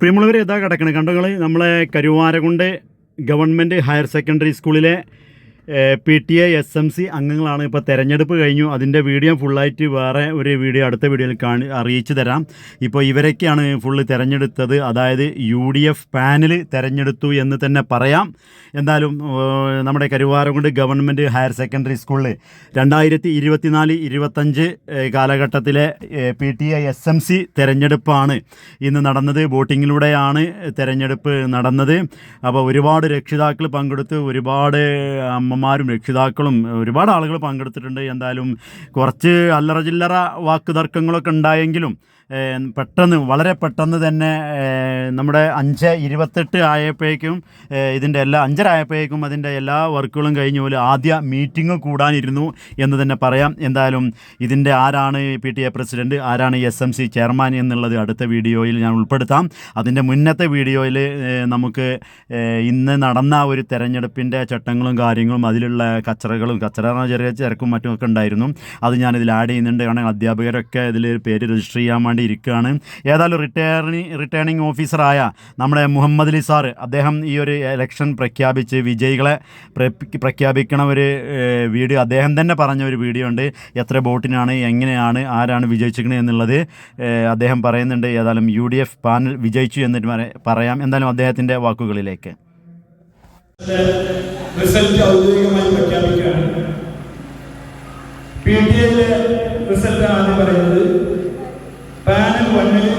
പ്രിയമുള്ളവർ ഇതാ കിടക്കണേ. കണ്ടോ നമ്മളെ കരുവാരകുണ്ട് ഗവൺമെന്റ് ഹയർ സെക്കൻഡറി സ്കൂളിലെ P T A S M C അംഗങ്ങളാണ് ഇപ്പോൾ തെരഞ്ഞെടുപ്പ് കഴിഞ്ഞു. അതിന്റെ വീഡിയോ ഫുള്ളായിട്ട് വേറെ ഒരു വീഡിയോ അടുത്ത വീഡിയോയിൽ കാണി അറിയിച്ചു തരാം. ഇപ്പോൾ ഇവരൊക്കെയാണ് ഫുള്ള് തിരഞ്ഞെടുത്തത്. അതായത് യു ഡി എഫ് പാനൽ തിരഞ്ഞെടുത്തു എന്ന് തന്നെ പറയാം. എന്തായാലും നമ്മുടെ കരുവാരകുണ്ട് ഗവൺമെന്റ് ഹയർ സെക്കൻഡറി സ്കൂളിൽ രണ്ടായിരത്തി ഇരുപത്തിനാല് ഇരുപത്തഞ്ച് കാലഘട്ടത്തിലെ P T A S M C തിരഞ്ഞെടുപ്പാണ് ഇന്ന് നടന്നത്. വോട്ടിങ്ങിലൂടെയാണ് തിരഞ്ഞെടുപ്പ് നടന്നത്. അപ്പോൾ ഒരുപാട് രക്ഷിതാക്കൾ പങ്കെടുത്ത് ഒരുപാട് അമ്മമാരും രക്ഷിതാക്കളും ഒരുപാട് ആളുകൾ പങ്കെടുത്തിട്ടുണ്ട്. എന്തായാലും കുറച്ച് അല്ലറ ചില്ലറ വാക്ക് തർക്കങ്ങളൊക്കെ ഉണ്ടായെങ്കിലും പെട്ടെന്ന് വളരെ പെട്ടെന്ന് തന്നെ നമ്മുടെ അഞ്ച് ഇരുപത്തെട്ട് ആയപ്പോഴേക്കും ഇതിന്റെ എല്ലാ അഞ്ചര ആയപ്പോഴേക്കും അതിന്റെ എല്ലാ വർക്കുകളും കഴിഞ്ഞ പോലെ ആദ്യ മീറ്റിംഗ് കൂടാനിരുന്നു എന്ന് തന്നെ പറയാം. എന്തായാലും ഇതിന്റെ ആരാണ് പി ടി എ പ്രസിഡന്റ് ആരാണ് എസ് എം സി ചെയർമാൻ എന്നുള്ളത് അടുത്ത വീഡിയോയിൽ ഞാൻ ഉൾപ്പെടുത്താം. അതിന്റെ മുന്നത്തെ വീഡിയോയിൽ നമുക്ക് ഇന്ന് നടന്ന ഒരു തെരഞ്ഞെടുപ്പിന്റെ ചട്ടങ്ങളും കാര്യങ്ങളും അതിലുള്ള കച്ചറകളും കച്ചറ ചെറിയ തിരക്കും മറ്റുമൊക്കെ ഉണ്ടായിരുന്നു. അത് ഞാനിതിൽ ആഡ് ചെയ്യുന്നുണ്ട്. കാരണം അധ്യാപകരൊക്കെ ഇതിൽ പേര് രജിസ്റ്റർ ചെയ്യാൻ വേണ്ടി ഇരിക്കുകയാണ്. ഏതായാലും റിട്ടയറിങ് റിട്ടേണിംഗ് ഓഫീസറായ നമ്മുടെ മുഹമ്മദ് അലി സാറ് അദ്ദേഹം ഈ ഒരു ഇലക്ഷൻ പ്രഖ്യാപിച്ച് വിജയികളെ പ്രഖ്യാപിക്കണ ഒരു വീഡിയോ അദ്ദേഹം തന്നെ പറഞ്ഞ ഒരു വീഡിയോ ഉണ്ട്. എത്ര വോട്ടിനാണ് എങ്ങനെയാണ് ആരാണ് വിജയിച്ചിരിക്കുന്നത് എന്നുള്ളത് അദ്ദേഹം പറയുന്നുണ്ട്. ഏതായാലും യു ഡി എഫ് പാനൽ വിജയിച്ചു എന്നിട്ട് പറ- പറയാം. എന്തായാലും അദ്ദേഹത്തിന്റെ വാക്കുകളിലേക്ക്. റിസൾട്ട് ഔദ്യോഗികമായി പ്രഖ്യാപിക്കുകയാണ്. പി ടി എ റിസൾട്ട് ആണ് പറയുന്നത് പാനൽ വണ്ണിൽ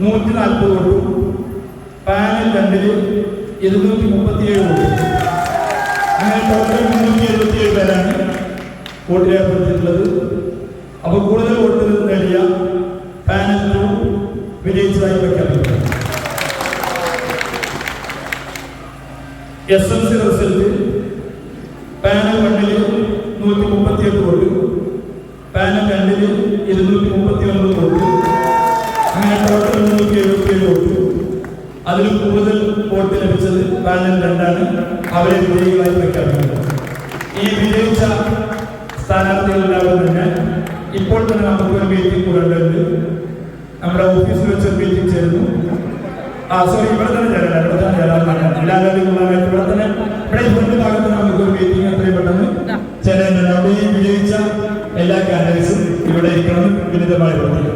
നൂറ്റി നാൽപ്പത് വോട്ടും. പാനൽ രണ്ടിൽ ഇരുന്നൂറ്റി മുപ്പത്തിയേഴ് വോട്ടും. അങ്ങനെ ടോട്ടൽ മുന്നൂറ്റി എഴുപത്തിയേഴ് പേരാണ് വോട്ട് രേഖപ്പെടുത്തിയിട്ടുള്ളത്. അപ്പോൾ കൂടുതൽ വോട്ട് നേടിയ പാനൽ വിജയിച്ചതായി പ്രഖ്യാപിക്കുന്നു S L C result panel വണ്ണിൽ നൂറ്റി മുപ്പത്തിയെട്ട് വോട്ട്. പാനൽ രണ്ടിൽ കൂടുതൽ വോട്ട് ലഭിച്ചത് പാനൽ രണ്ടാണ്. അവരെ വിജയികളായി പ്രഖ്യാപിക്കുന്നത്. ഈ വിജയിച്ച സ്ഥാനാർത്ഥികളെല്ലാവരും തന്നെ ഇപ്പോൾ തന്നെ നമുക്ക് ഒരു മീറ്റിംഗ് കൂടേണ്ടതുണ്ട് നമ്മുടെ ഓഫീസിൽ വെച്ച് ഒരു മീറ്റിംഗ് ചേരുന്നു. ആ സോറി ഇവിടെ തന്നെ ചേരാം ഇവിടെ തന്നെ ചേരാം എല്ലാവരും ഇവിടെ തന്നെ ഇവിടെ ഇവിടുത്തെ ഫ്രണ്ട് ഭാഗത്ത് നമുക്ക് ഒരു മീറ്റിംഗ് എത്രയും പെട്ടെന്ന് ചേരാനുണ്ട്. അവിടെ ഈ വിജയിച്ച എല്ലാ കാൻഡിഡേറ്റ്സും ഇവിടെ ഇരിക്കണം വിനിതമായി പ്രവർത്തിക്കണം